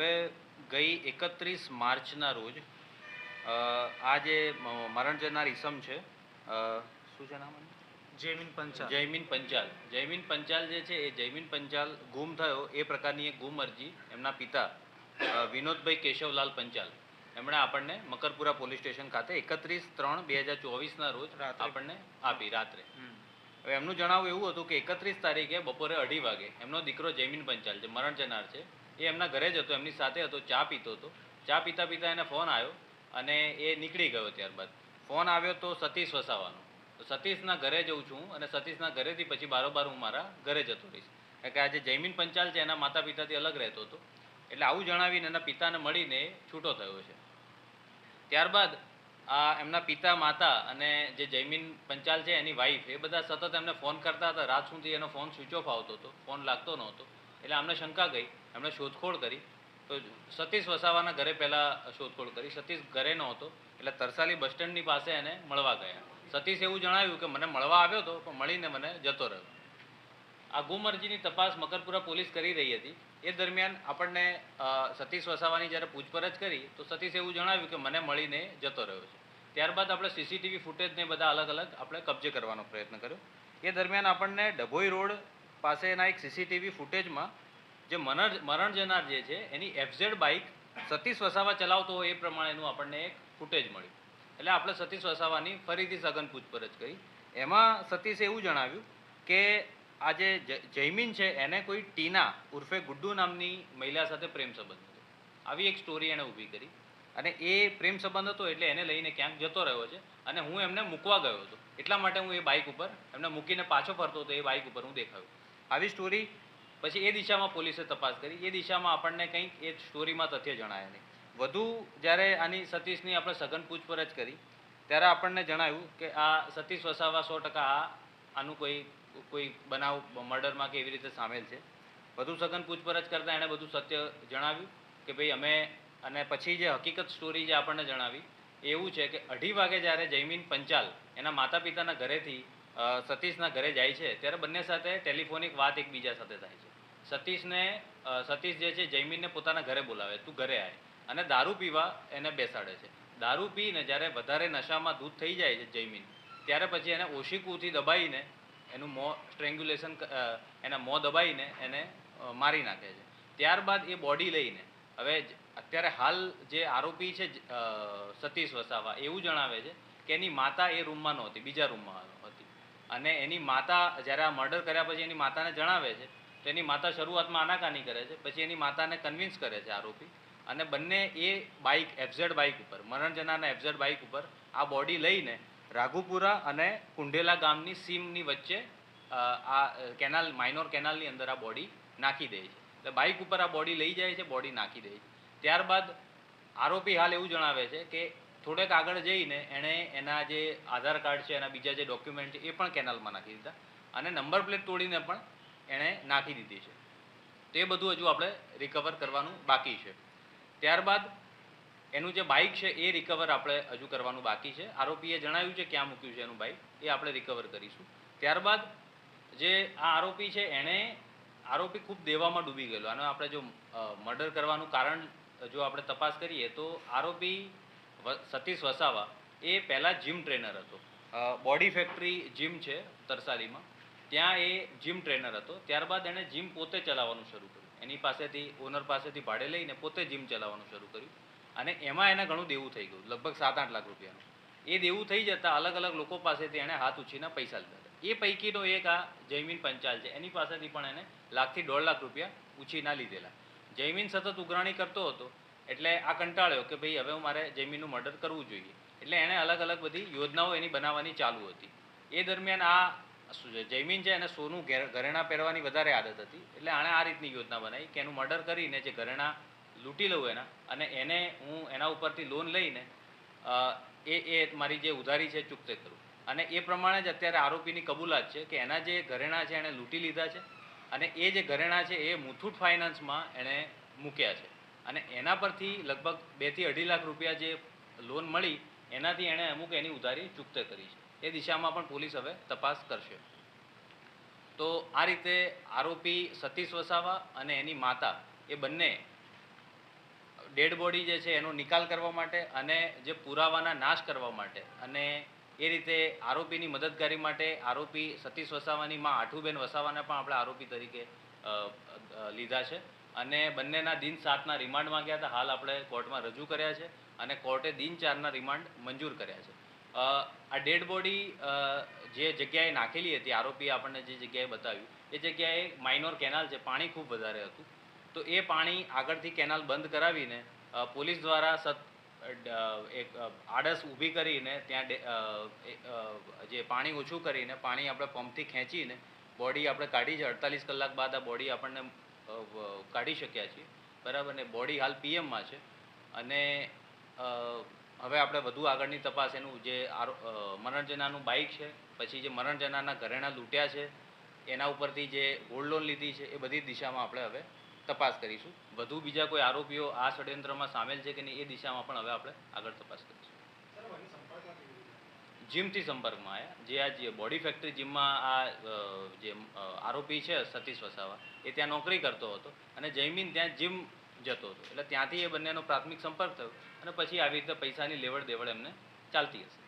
હવે ગઈ એકત્રીસ માર્ચના રોજ આ જે મરણ જનાર ઈસમ છે શું છે નામ જયમીન પંચાલ. જયમીન પંચાલ. જયમીન પંચાલ જે છે એ જયમીન પંચાલ ગુમ થયો એ પ્રકારની એક ગુમ અરજી એમના પિતા વિનોદભાઈ કેશવલાલ પંચાલ. એમણે આપણને મકરપુરા પોલીસ સ્ટેશન ખાતે એકત્રીસ ત્રણ બે હજાર ચોવીસના રોજ. આપણને આપી રાત્રે. હવે એમનું જણાવવું એવું હતું કે એકત્રીસ તારીખે બપોરે અઢી વાગે એમનો દીકરો જયમીન પંચાલ જે મરણ જનાર છે એ એમના ઘરે જ હતો, એમની સાથે હતો, ચા પીતો હતો. ચા પીતા પીતા એને ફોન આવ્યો અને એ નીકળી ગયો ત્યારબાદ. ફોન આવ્યો તો સતીશ વસાવાનો. તો સતીશના ઘરે જઉં છું અને સતીશના ઘરેથી પછી બારોબાર હું મારા ઘરે જતો રહીશ. કારણ કે આ જે જયમીન પંચાલ છે, એના માતા પિતાથી અલગ રહેતો હતો. એટલે આવું જણાવીને એના પિતાને મળીને છૂટો થયો છે. ત્યારબાદ આ એમના પિતા માતા અને જે જયમીન પંચાલ છે, એની વાઈફ એ બધા સતત એમને ફોન કરતા હતા. રાત સુધી એનો ફોન સ્વિચ ઓફ આવતો હતો, ફોન લાગતો નહોતો. એટલે અમને શંકા ગઈ. એમણે શોધખોળ કરી. તો સતીશ વસાવાના ઘરે પહેલાં શોધખોળ કરી. સતીશ ઘરે નહોતો. એટલે તરસાલી બસ સ્ટેન્ડની પાસે એને મળવા ગયા. સતીશ એવું જણાવ્યું કે મને મળવા આવ્યો હતો પણ મળીને મને જતો રહ્યો. આ ગુમ અરજીની તપાસ મકરપુરા પોલીસ કરી રહી હતી. એ દરમિયાન આપણને સતીશ વસાવાની જ્યારે પૂછપરછ કરી, તો સતીશ એવું જણાવ્યું કે મને મળીને જતો રહ્યો છે. ત્યારબાદ આપણે સીસીટીવી ફૂટેજને બધા અલગ અલગ આપણે કબજે કરવાનો પ્રયત્ન કર્યો. એ દરમિયાન આપણને ડભોઈ રોડ પાસેના એક સીસીટીવી ફૂટેજમાં જે મરણ મરણ જનાર જે છે, એની એફઝેડ બાઇક સતીશ વસાવા ચલાવતો હોય એ પ્રમાણેનું આપણને એક ફૂટેજ મળ્યું. એટલે આપણે સતીશ વસાવાની ફરીથી સઘન પૂછપરછ કરી. એમાં સતીશે એવું જણાવ્યું કે આ જે જૈમિન છે, એને કોઈ ટીના ઉર્ફે ગુડ્ડુ નામની મહિલા સાથે પ્રેમ સંબંધ હતો. આવી એક સ્ટોરી એણે ઊભી કરી. અને એ પ્રેમ સંબંધ હતો એટલે એને લઈને ક્યાંક જતો રહ્યો છે અને હું એમને મૂકવા ગયો હતો. એટલા માટે હું એ બાઇક ઉપર, એમને મૂકીને પાછો ફરતો હતો, એ બાઇક ઉપર હું દેખાયો. આવી સ્ટોરી પછી એ દિશામાં પોલીસે તપાસ કરી. એ દિશામાં આપણને કંઈક એ સ્ટોરીમાં તથ્ય જણાયા નહીં. વધુ જ્યારે આની સતીશની આપણે સઘન પૂછપરછ કરી, ત્યારે આપણને જણાવ્યું કે આ સતીશ વસાવા સો ટકા આ, આનું કોઈ કોઈ બનાવ મર્ડરમાં કે એવી રીતે સામેલ છે. વધુ સઘન પૂછપરછ કરતાં એણે બધું સત્ય જણાવ્યું કે ભાઈ અમે, અને પછી જે હકીકત સ્ટોરી જે આપણને જણાવી, એવું છે કે અઢી વાગે જ્યારે જયમીન પંચાલ એના માતા પિતાના ઘરેથી સતીશના ઘરે જાય છે, ત્યારે બંને સાથે ટેલિફોનિક વાત એકબીજા સાથે થાય છે. સતીશને સતીશ જે છે, જયમીનને પોતાના ઘરે બોલાવે, તું ઘરે આય. અને દારૂ પીવા એને બેસાડે છે. દારૂ પીને જ્યારે વધારે નશામાં દૂધ થઈ જાય છે જયમીન, ત્યારે પછી એને ઓશિકુથી દબાઈને એનું મોં સ્ટ્રેંગ્યુલેશન એના મોં દબાઈને એને મારી નાખે છે. ત્યારબાદ એ બોડી લઈને, હવે અત્યારે હાલ જે આરોપી છે સતીશ વસાવા, એવું જણાવે છે કે એની માતા એ રૂમમાં નહોતી, બીજા રૂમમાં હતી. અને એની માતા જ્યારે આ મર્ડર કર્યા પછી એની માતાને જણાવે છે, તો એની માતા શરૂઆતમાં આનાકાની કરે છે, પછી એની માતાને કન્વિન્સ કરે છે આરોપી. અને બંને એ બાઇક એફઝેડ બાઇક ઉપર, મરણજનાના એફઝેડ બાઇક ઉપર આ બોડી લઈને રાઘુપુરા અને કુંઢેલા ગામની સીમની વચ્ચે આ કેનાલ માઇનોર કેનાલની અંદર આ બોડી નાખી દે છે. એટલે બાઇક ઉપર આ બોડી લઈ જાય છે બોડી નાખી દે છે. ત્યારબાદ આરોપી હાલ એવું જણાવે છે કે થોડેક આગળ જઈને એણે એના જે આધાર કાર્ડ છે, એના બીજા જે ડોક્યુમેન્ટ છે, એ પણ કેનાલમાં નાખી દીધા અને નંબર પ્લેટ તોડીને પણ એણે નાખી દીધી છે. તો એ બધું હજુ આપણે રિકવર કરવાનું બાકી છે. ત્યારબાદ એનું જે બાઇક છે, એ રિકવર આપણે હજુ કરવાનું બાકી છે. આરોપીએ જણાવ્યું છે ક્યાં મૂક્યું છે એનું બાઇક એ આપણે રિકવર કરીશું. ત્યારબાદ જે આ આરોપી છે, એણે આરોપી ખૂબ દેવામાં ડૂબી ગયેલો. અને આપણે જો મર્ડર કરવાનું કારણ જો આપણે તપાસ કરીએ તો આરોપી સતીશ વસાવા, એ પહેલાં જીમ ટ્રેનર હતો. બોડી ફેક્ટરી જીમ છે તરસાલીમાં. ત્યાં એ જીમ ટ્રેનર હતો. ત્યારબાદ એણે જીમ પોતે ચલાવવાનું શરૂ કર્યું. એની પાસેથી ઓનર પાસેથી ભાડે લઈને પોતે જીમ ચલાવવાનું શરૂ કર્યું. અને એમાં એને ઘણું દેવું થઈ ગયું, લગભગ સાત આઠ લાખ રૂપિયાનું. એ દેવું થઈ જતાં અલગ અલગ લોકો પાસેથી એણે હાથ ઉછીના પૈસા લીધા એ પૈકીનો એક આ જયમીન પંચાલ છે. એની પાસેથી પણ એને લાખથી દોઢ લાખ રૂપિયા ઉછીના લીધેલા. જયમીન સતત ઉઘરાણી કરતો હતો. એટલે આ કંટાળ્યો કે ભાઈ હવે મારે જયમીનનું મર્ડર કરવું જોઈએ. એટલે એણે અલગ અલગ બધી યોજનાઓ એની બનાવવાની ચાલુ હતી. એ દરમિયાન આ શું છે જયમીન છે એને સોનું ઘેર- ઘરેણાં પહેરવાની વધારે આદત હતી. એટલે આણે આ રીતની યોજના બનાવી કે એનું મર્ડર કરીને જે ઘરેણાં લૂંટી લઉં એના અને એને હું એના ઉપરથી લોન લઈને એ એ મારી જે ઉધારી છે ચૂકતે કરું. અને એ પ્રમાણે જ અત્યારે આરોપીની કબૂલાત છે કે એના જે ઘરેણાં છે એણે લૂંટી લીધા છે અને એ જે ઘરેણાં છે એ મુથુટ ફાઇનાન્સમાં એણે મૂક્યા છે. અને એના પરથી લગભગ બેથી અઢી લાખ રૂપિયા જે લોન મળી, એનાથી એણે અમુક એની ઉધારી ચૂકતે કરી છે. એ દિશામાં પણ પોલીસ હવે તપાસ કરશે. તો આ રીતે આરોપી સતીશ વસાવા અને એની માતા, એ બંને ડેડ બોડી જે છે એનો નિકાલ કરવા માટે અને જે પુરાવાના નાશ કરવા માટે અને એ રીતે આરોપીની મદદગારી માટે આરોપી સતીશ વસાવાની માં આઠુબેન વસાવાને પણ આપણે આરોપી તરીકે લીધા છે. અને બંનેના દિન સાતના રિમાન્ડ માંગ્યા હતા. હાલ આપણે કોર્ટમાં રજૂ કર્યા છે અને કોર્ટે દિન ચારના રિમાન્ડ મંજૂર કર્યા છે. આ ડેડ બોડી જે જગ્યાએ નાખેલી હતી આરોપીએ આપણને જે જગ્યાએ બતાવ્યું, એ જગ્યાએ માઇનોર કેનાલ છે, પાણી ખૂબ વધારે હતું. તો એ પાણી આગળથી કેનાલ બંધ કરાવીને પોલીસ દ્વારા સત એક આડસ ઊભી કરીને ત્યાં જે પાણી ઓછું કરીને, પાણી આપણે પંપથી ખેંચીને, બોડી આપણે કાઢી છે. અડતાલીસ કલાક બાદ આ બોડી આપણને કાઢી શક્યા છીએ. બરાબર ને બોડી હાલ પીએમમાં છે. અને હવે આપણે વધુ આગળની તપાસ એનું જે મરણજનાનું બાઇક છે, પછી જે મરણજનાના ઘરેણાં લૂંટ્યા છે, એના ઉપરથી જે ગોલ્ડ લોન લીધી છે, એ બધી દિશામાં આપણે હવે તપાસ કરીશું. વધુ બીજા કોઈ આરોપીઓ આ ષડયંત્રમાં સામેલ છે કે નહીં, એ દિશામાં પણ હવે આપણે આગળ તપાસ કરીશું. જીમથી સંપર્કમાં આવ્યા જે આ જે બોડી ફેક્ટરી જીમમાં આ જે આરોપી છે સતીશ વસાવા, એ ત્યાં નોકરી કરતો હતો અને જયમીન ત્યાં જીમ જતો હતો. એટલે ત્યાંથી એ બંનેનો પ્રાથમિક સંપર્ક થયો અને પછી આવી રીતે પૈસાની લેવડ દેવડ એમને ચાલતી હશે.